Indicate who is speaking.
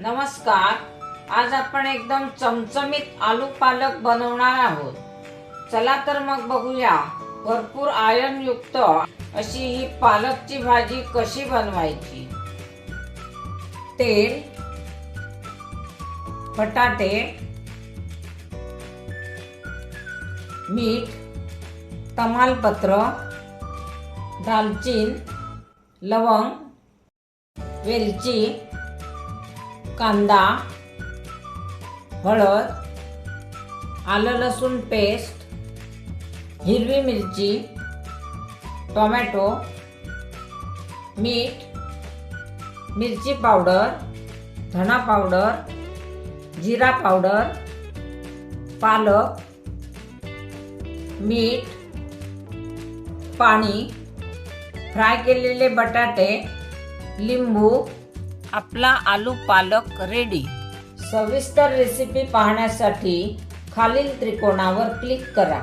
Speaker 1: नमस्कार. आज आपण एकदम चमचमीत आलू पालक बनवणार आहोत. चला तर मग बघूया भरपूर आयनयुक्त अशी ही पालकची भाजी कशी बनवायची. तेल बटाटे मीठ तमालपत्र दालचीन लवंग वेलची कांदा हळद आलं लसूण पेस्ट हिरवी मिरची टोमॅटो मीठ मिरची पावडर धणा पावडर जिरा पावडर पालक मीठ पाणी फ्राय केलेले बटाटे लिंबू आपला आलू पालक रेडी सविस्तर रेसिपी पाहण्यासाठी खालील त्रिकोणावर क्लिक करा.